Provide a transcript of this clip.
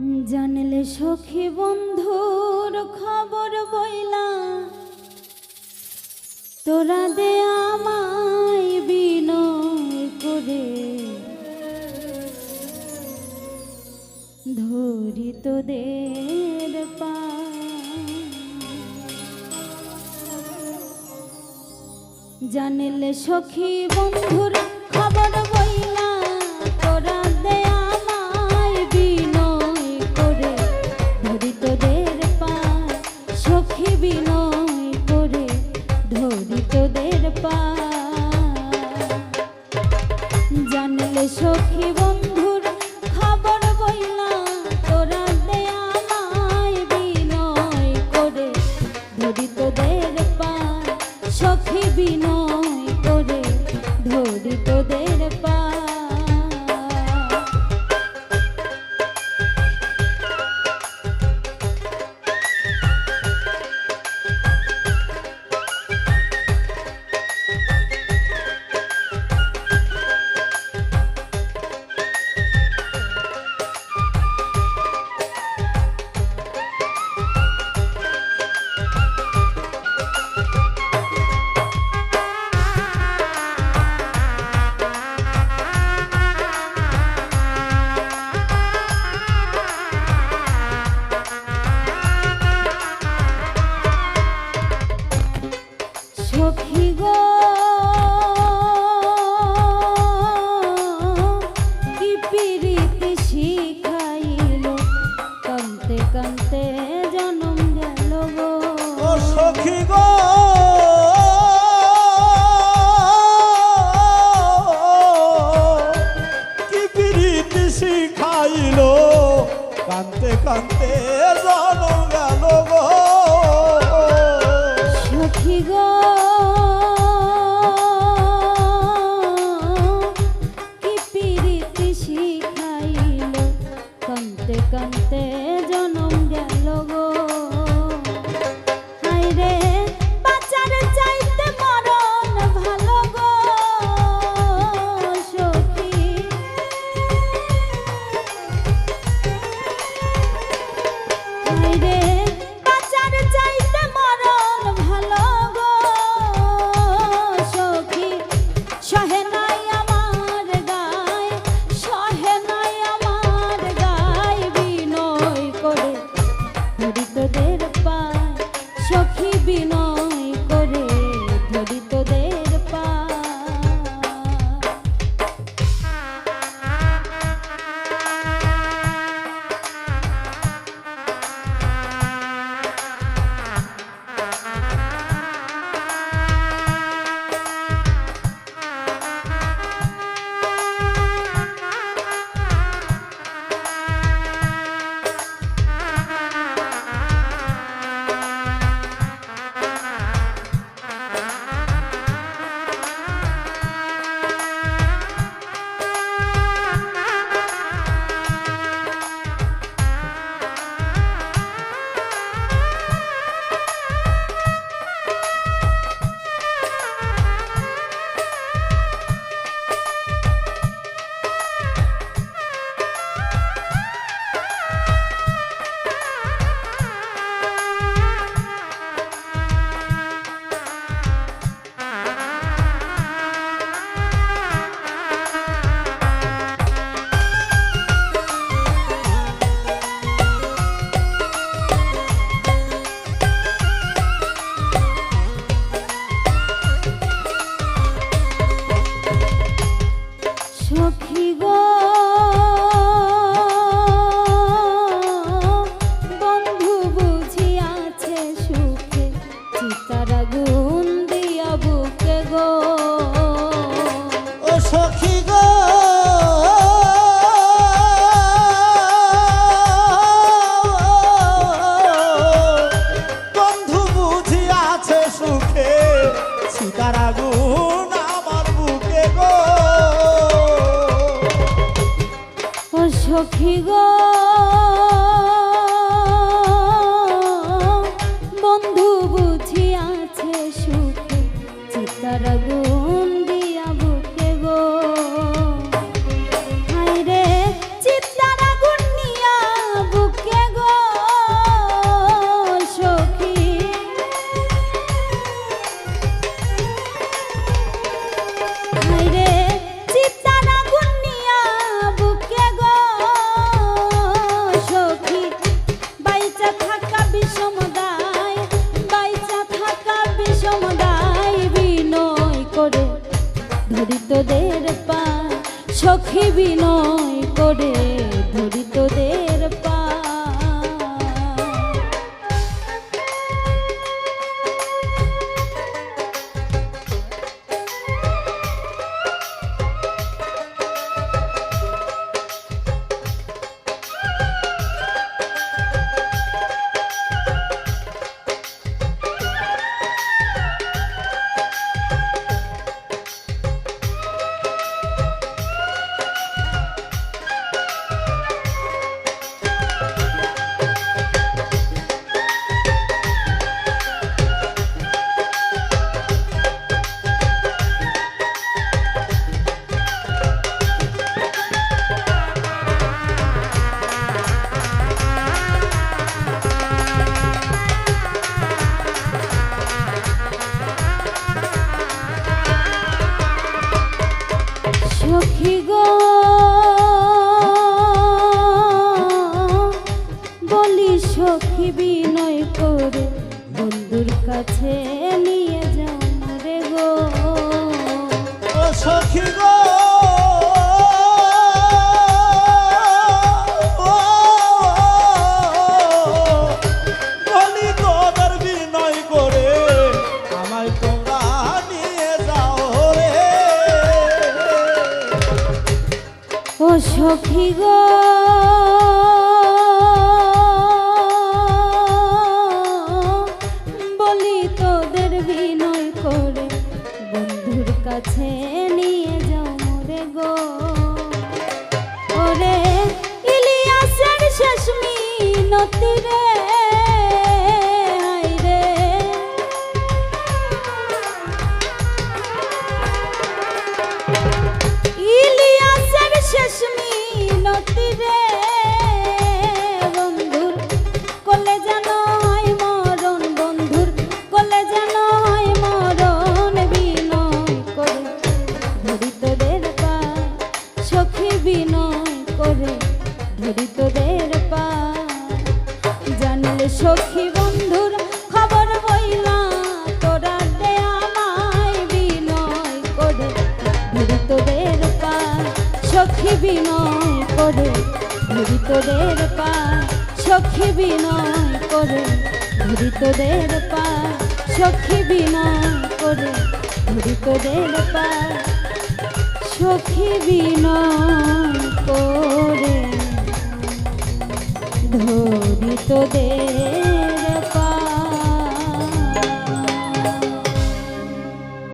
জানলে সখী বন্ধুর খবর বইলা, তোরা দে আমায় বিনয় করে। ধরি তোদের পা। জানলে সখী বন্ধুর খবর বইলা নদীত দেখ পা সখী বিনা গো। কি প্রীতি শিখাইল? কানতে কানতে জনম গেল boy. সখী গো। ধরি তোদের পা সখী বিনয় করে ধরি করে বন্ধুর কাছে নিয়ে যাও রে গো। সখী গো। সখী গো। কাছে নিয়ে যাও মোরে গো। ওরে ইলিয়াসের শেষ মিনতি রে সখী বিনয় করে ধরি তোদের পায় সখী বিনয় করে ধরি তোদের পায় সখী বিনয় করে ধরি তোদের পায় সখী বিনয় করে। ধরি তোদের